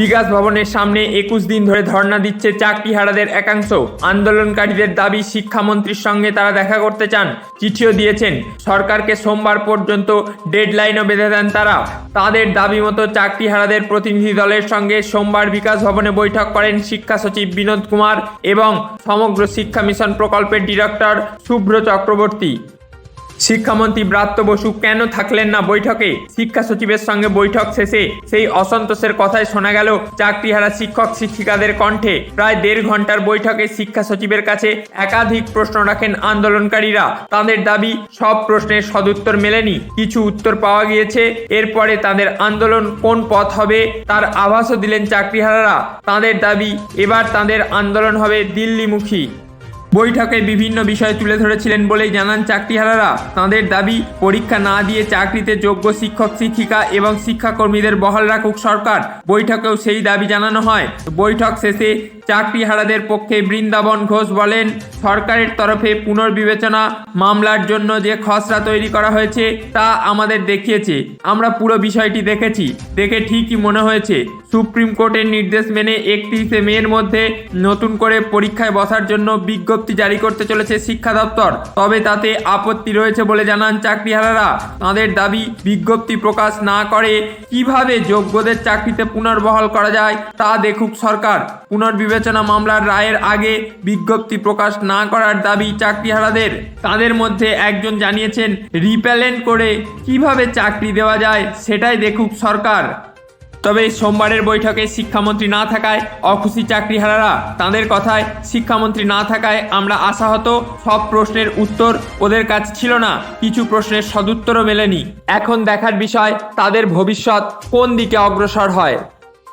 বিকাশ ভবনের সামনে একুশ দিন ধরে ধর্ণা দিচ্ছে চাকরিহারাদের একাংশ। আন্দোলনকারীদের দাবি, শিক্ষামন্ত্রীর সঙ্গে তারা দেখা করতে চান। চিঠিও দিয়েছেন, সরকারকে সোমবার পর্যন্ত ডেডলাইনও বেঁধে দেন তারা। তাদের দাবি মতো চাকরিহারাদের প্রতিনিধি দলের সঙ্গে সোমবার বিকাশ ভবনে বৈঠক করেন শিক্ষা সচিব বিনোদ কুমার এবং সমগ্র শিক্ষা মিশন প্রকল্পের ডিরেক্টর শুভ্র চক্রবর্তী। শিক্ষামন্ত্রী ব্রাত্য বসু কেন থাকলেন না বৈঠকে? শিক্ষা সচিবের সঙ্গে বৈঠক শেষে সেই অসন্তোষের কথাই শোনা গেল চাকরিহারা শিক্ষক শিক্ষিকাদের কণ্ঠে। প্রায় দেড় ঘণ্টার বৈঠকে শিক্ষা সচিবের কাছে একাধিক প্রশ্ন রাখেন আন্দোলনকারীরা। তাদের দাবি, সব প্রশ্নের সদুত্তর মেলেনি। কিছু উত্তর পাওয়া গিয়েছে। এরপরে তাদের আন্দোলন কোন পথ হবে তার আভাসও দিলেন চাকরিহারারা। তাদের দাবি, এবার তাদের আন্দোলন হবে দিল্লিমুখী। বৈঠকে বিভিন্ন বিষয় তুলে ধরেছিলেন বলেই জানান চাকরিহারারা। তাঁদের দাবি, পরীক্ষা না দিয়ে চাকরিতে যোগ্য শিক্ষক, শিক্ষিকা এবং শিক্ষাকর্মীদের বহাল রাখুক সরকার। বৈঠকেও সেই দাবি জানানো হয়। বৈঠক শেষে চাকরিহারাদের পক্ষে বৃন্দাবন ঘোষ বলেন, সরকারের তরফে পুনর্বিবেচনা মামলার জন্য যে খসড়া তৈরি করা হয়েছে তা আমাদের দেখিয়েছে। আমরা পুরো বিষয়টি দেখেছি। দেখে ঠিকই মনে হয়েছে। সুপ্রিম কোর্টের নির্দেশ মেনে একত্রিশে মের মধ্যে নতুন করে পরীক্ষায় বসার জন্য বিজ্ঞপ্তি জারি করতে চলেছে শিক্ষা দপ্তর। তবে তাতে আপত্তি রয়েছে বলে জানান চাকরিহারারা। তাদের দাবি, বিজ্ঞপ্তি প্রকাশ না করে কীভাবে যোগ্যদের চাকরিতে পুনর্বহাল করা যায় তা দেখুক সরকার। পুনর্বিবেচনা মামলার রায়ের আগে বিজ্ঞপ্তি প্রকাশ না করার দাবি চাকরিহারাদের। তাদের মধ্যে একজন জানিয়েছেন, রিপ্যালেন্ট করে কীভাবে চাকরি দেওয়া যায় সেটাই দেখুক সরকার। তবে সোমবারের বৈঠকে শিক্ষামন্ত্রী না থাকায় অখুশি চাকরিহারারা তাদের কথায় শিক্ষামন্ত্রী না থাকায় আমরা আশাহত, সব প্রশ্নের উত্তর ওদের কাছে ছিল না, কিছু প্রশ্নের সদুত্তরও মেলেনি। এখন দেখার বিষয় তাদের ভবিষ্যৎ কোন দিকে অগ্রসর হয়।